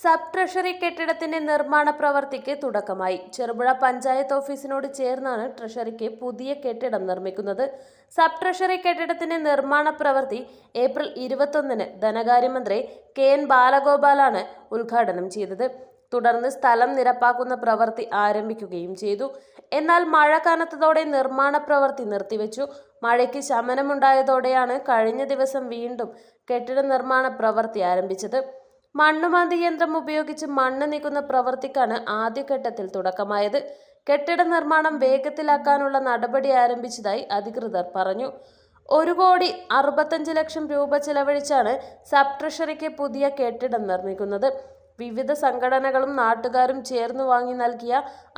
Sub treasury കെട്ടിടത്തിന്റെ നിർമ്മാണ പ്രവൃത്തിക്ക് തുടക്കമായി. ചെറുപുഴ പഞ്ചായത്ത് ഓഫീസിനോട് ചേർന്നാണ് ട്രഷറിക്ക് പുതിയ കെട്ടിടം നിർമ്മിക്കുന്നത്. സബ് ട്രഷറി കെട്ടിടത്തിന്റെ നിർമ്മാണ പ്രവൃത്തി ഏപ്രിൽ ഇരുപത്തൊന്നിന് ധനകാര്യമന്ത്രി കെ എൻ ബാലഗോപാലാണ് ഉദ്ഘാടനം ചെയ്തത്. തുടർന്ന് സ്ഥലം നിരപ്പാക്കുന്ന പ്രവൃത്തി ആരംഭിക്കുകയും ചെയ്തു. എന്നാൽ മഴ കനത്തതോടെ നിർമ്മാണ പ്രവൃത്തി നിർത്തിവെച്ചു. മഴയ്ക്ക് ശമനമുണ്ടായതോടെയാണ് കഴിഞ്ഞ ദിവസം വീണ്ടും കെട്ടിട നിർമ്മാണ പ്രവൃത്തി ആരംഭിച്ചത്. മണ്ണുമാന്തി യന്ത്രം ഉപയോഗിച്ച് മണ്ണ് നീക്കുന്ന പ്രവൃത്തിക്കാണ് ആദ്യഘട്ടത്തിൽ തുടക്കമായത്. കെട്ടിട നിർമ്മാണം വേഗത്തിലാക്കാനുള്ള നടപടി ആരംഭിച്ചതായി അധികൃതർ പറഞ്ഞു. ഒരു കോടി അറുപത്തഞ്ച് ലക്ഷം രൂപ ചെലവഴിച്ചാണ് സബ് ട്രഷറിക്ക് പുതിയ കെട്ടിടം നിർമ്മിക്കുന്നത്. വിവിധ സംഘടനകളും നാട്ടുകാരും ചേർന്ന് വാങ്ങി നൽകിയ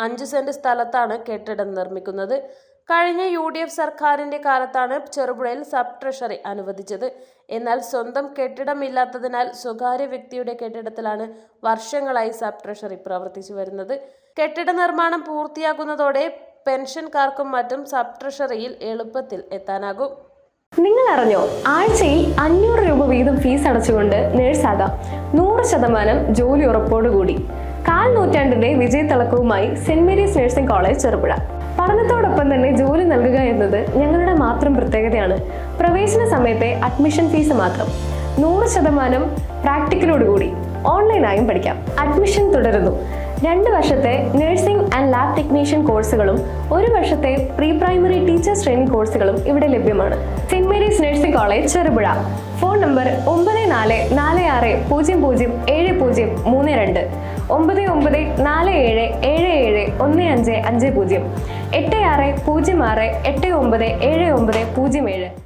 അഞ്ച് സെന്റ് സ്ഥലത്താണ് കെട്ടിടം നിർമ്മിക്കുന്നത്. കഴിഞ്ഞ യു ഡി എഫ് സർക്കാരിന്റെ കാലത്താണ് ചെറുപുഴയിൽ സബ് ട്രഷറി അനുവദിച്ചത്. എന്നാൽ സ്വന്തം കെട്ടിടമില്ലാത്തതിനാൽ സ്വകാര്യ വ്യക്തിയുടെ കെട്ടിടത്തിലാണ് വർഷങ്ങളായി സബ് ട്രഷറി പ്രവർത്തിച്ചു വരുന്നത്. കെട്ടിട നിർമ്മാണം പൂർത്തിയാകുന്നതോടെ പെൻഷൻകാർക്കും മറ്റും സബ് ട്രഷറിയിൽ എളുപ്പത്തിൽ എത്താനാകും. നിങ്ങൾ അറിഞ്ഞോ ആഴ്ചയിൽ അഞ്ഞൂറ് രൂപ വീതം ഫീസ് അടച്ചുകൊണ്ട് നേഴ്സാകാം. നൂറ് ശതമാനം ജോലി ഉറപ്പോടുകൂടി. കാൽ നൂറ്റാണ്ടിന്റെ വിജയത്തിളക്കവുമായി saint Mary's nursing college Cherupuzha. പഠനത്തോടൊപ്പം തന്നെ ജോലി നൽകുക എന്നത് ഞങ്ങളുടെ മാത്രം പ്രത്യേകതയാണ്. പ്രവേശന സമയത്തെ അഡ്മിഷൻ ഫീസ് മാത്രം. നൂറ് ശതമാനം പ്രാക്ടിക്കലോടുകൂടി ഓൺലൈനായും പഠിക്കാം. അഡ്മിഷൻ തുടരുന്നു. രണ്ട് വർഷത്തെ നഴ്സിംഗ് ആൻഡ് ലാബ് ടെക്നീഷ്യൻ കോഴ്സുകളും ഒരു വർഷത്തെ പ്രീ പ്രൈമറി ടീച്ചേഴ്സ് ട്രെയിനിങ് കോഴ്സുകളും ഇവിടെ ലഭ്യമാണ്. Saint Mary's nursing college Cherupuzha. Phone number ഒമ്പത് നാല് നാല് ആറ് പൂജ്യം പൂജ്യം ഏഴ് പൂജ്യം മൂന്ന് രണ്ട്. ഒമ്പത് ഒമ്പത് നാല് ഏഴ് ഏഴ് ഏഴ് ഒന്ന് അഞ്ച് അഞ്ച് പൂജ്യം. എട്ട് ആറ് പൂജ്യം ആറ് എട്ട് ഒമ്പത് ഏഴ് ഒമ്പത് പൂജ്യം ഏഴ്.